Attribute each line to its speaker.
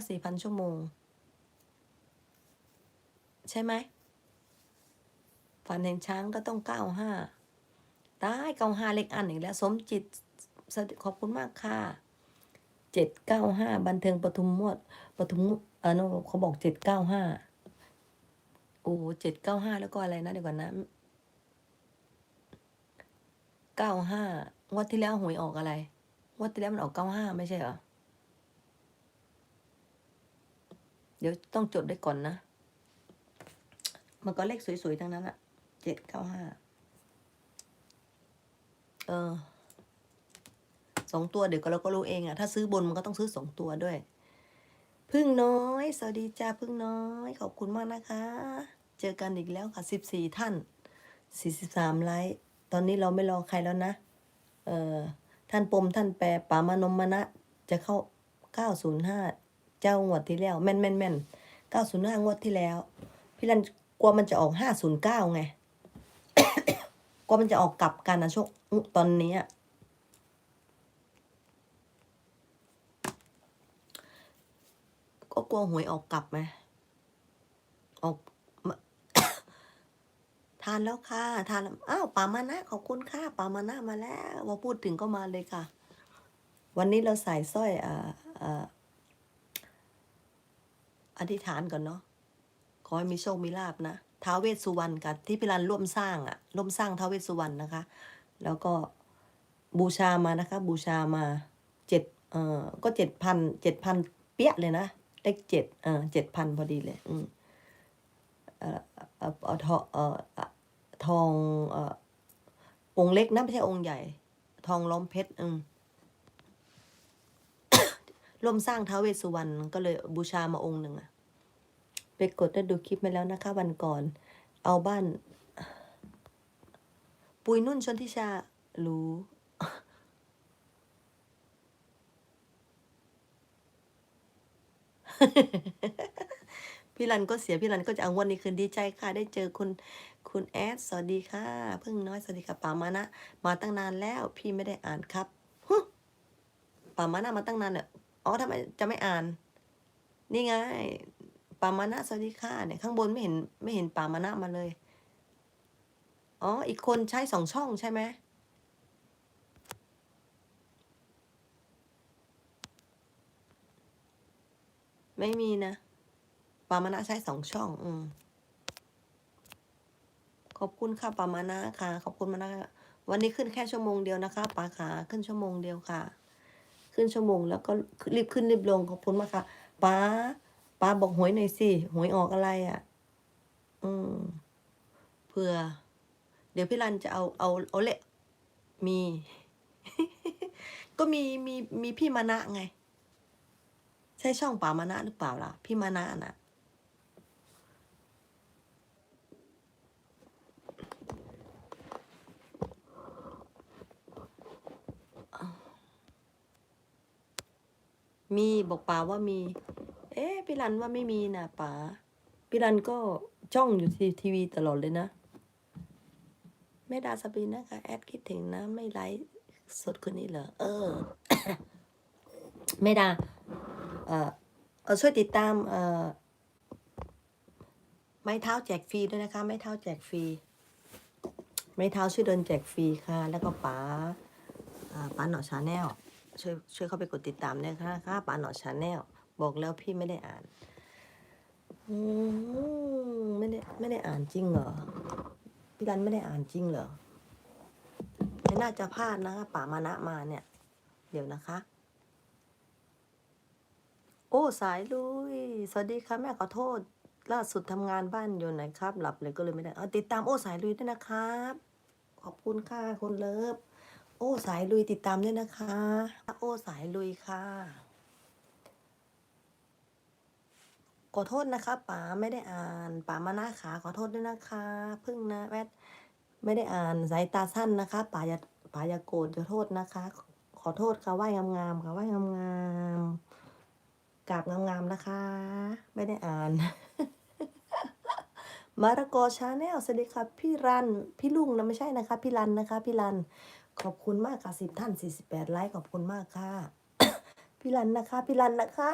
Speaker 1: ก็สี่พันชั่วโมง ใช่ไหมฝันเห็นช้างก็ต้องเก้าห้าตายเก้าห้าเล็กอันอีกแล้ว สมจิตขอบคุณมากค่ะเจ็ดเก้าห้าบันเทิงปทุมมวดปทุมเออโนเขาบอกเจ็ดเก้าห้าโอ้เจ็ดเก้าห้าแล้วก็อะไรนะเดี๋ยวก่อนนะเก้าห้างวดที่แล้วหวยออกอะไรงวดที่แล้วมันออกเก้าห้าไม่ใช่เหรอ เดี๋ยวต้องจดได้ก่อนนะ มันก็เลขสวยๆทั้งนั้นอะเจ็ดเก้าห้าเออสองตัวเดี๋ยวก็เราก็รู้เองอะถ้าซื้อบนมันก็ต้องซื้อสองตัวด้วย พึ่งน้อย สวัสดีจ้าพึ่งน้อย ขอบคุณมากนะคะ เจอกันอีกแล้วค่ะสิบสี่ท่านสี่สิบสามไลค์ตอนนี้เราไม่รอใครแล้วนะ เออท่านปมท่านแปรปามานมมณะจะเข้าเก้าศูนย์ห้า เจ้างวดที่แล้วแม่นแม่นแม่นเก้าศูนย์ห้างวดที่แล้ว พี่รันกลัวมันจะออกห้าศูนย์เก้าไงกลัวมันจะออกกลับกันนะช่วงตอนนี้ก็กลัวหวยออกกลับไหมออกทานแล้วค่ะ ทานแล้วอ้าวปามานะขอบคุณค่ะปามานะมาแล้วพอพูดถึงก็มาเลยค่ะ วันนี้เราใส่สร้อยอ่าอ่า อธิษฐานก่อนเนาะขอให้มีโชคมีลาบนะท้าวเวสสุวรรณกับที่พิรันร่วมสร้างอะร่วมสร้างท้าวเวสสุวรรณนะคะ แล้วก็บูชามานะคะ บูชามาเจ็ดเอ่อก็เจ็ดพันเจ็ดพันเปี้ยเลยนะเลขเจ็ดเออเจ็ดพันพอดีเลย อืมเอ่อเอ่อทองเอ่อทองเอ่อองค์เล็กนะไม่ใช่องค์ใหญ่ ทองล้อมเพชรอืมร่วมสร้างท้าวเวสสุวรรณก็เลยบูชามาองค์หนึ่งอะ ไปกดได้ดูคลิปมาแล้วนะคะวันก่อน เอาบ้าน ปุยนุ่นชนทิชา รู้ พี่รันก็เสียพี่รันก็จะเอางวันนี้คืนดีใจค่ะ ได้เจอคุณคุณแอด สวัสดีค่ะ เพิ่งน้อย สวัสดีค่ะป่ามานะ มาตั้งนานแล้วพี่ไม่ได้อ่านครับป่ามานะมาตั้งนานเนี่ยอ๋อทำไมจะไม่อ่าน นี่ไง ปามานะสวัสดีค่ะเนี่ยข้างบนไม่เห็นไม่เห็นปามานะมาเลย อ๋อ อีกคนใช้สองช่องใช่ไหมไม่มีนะ ปามานะใช้สองช่อง อืม ขอบคุณค่ะปามานะค่ะ ขอบคุณมานะวันนี้ขึ้นแค่ชั่วโมงเดียวนะคะปาขาขึ้นชั่วโมงเดียวค่ะ ขึ้นชั่วโมงแล้วก็รีบขึ้นรีบลงขอบคุณมากค่ะป้า ป้าบอกหวยหน่อยสิ หวยออกอะไรอะ อืมเผื่อ เดี๋ยวพี่รันจะเอาเอาเอาเละมี ก็มีมีมีพี่มานะไง ใช่ช่องป่ามานะหรือเปล่าล่ะ พี่มานะน่ะมีบอกป๋าว่ามี เอ๊ะพี่รันว่าไม่มีนะป๋าพี่รันก็จ้องอยู่ที่ทีวีตลอดเลยนะแม่ดาสปีนะคะแอดคิดถึงนะไม่ไลฟ์สดคนนี้เหรอเออแม่ดาเออเออช่วยติดตามเออไม้เท้าแจกฟรีด้วยนะคะ ไม้เท้าแจกฟรีไม้เท้าช่วยเดินแจกฟรีค่ะ แล้วก็ป๋าป๋าหนอชาแนลช่วยช่วยเข้าไปกดติดตามด้วยค่ะค่ะป๋าหนอชาแนล บอกแล้วพี่ไม่ได้อ่านอืมไม่ได้ไม่ได้อ่านจริงเหรอ พี่รันไม่ได้อ่านจริงเหรอไม่น่าจะพลาดนะคะป่ามานะมาเนี่ย เดี๋ยวนะคะ โอ้สายลุย สวัสดีค่ะแม่ขอโทษ ล่าสุดทำงานบ้านอยู่ไหนครับ หลับเลยก็เลยไม่ได้เอาติดตามโอ้สายลุยด้วยนะครับ ขอบคุณค่ะคุณเลิฟโอ้สายลุยติดตามด้วยนะคะ โอ้สายลุยค่ะ ขอโทษนะคะป๋าไม่ได้อ่านป๋ามาหน้าขาขอโทษด้วยนะคะพิ่งนะแวดไม่ได้อ่านสายตาสั้นนะคะป๋าอย่าป๋าอย่าโกรธอย่าโทษนะคะขอขอโทษค่ะไหว้งามๆค่ะไหว้งามๆกราบงามๆนะคะ ไม่ได้อ่านมารากอชาแนลสวัสดีค่ะพี่รันพี่ลุงนะไม่ใช่นะคะ พี่รันนะคะ พี่รันขอบคุณมากค่ะสิบท่านสี่สิบแปดไลค์ขอบคุณมากค่ะ พี่รันนะคะ พี่รันนะคะ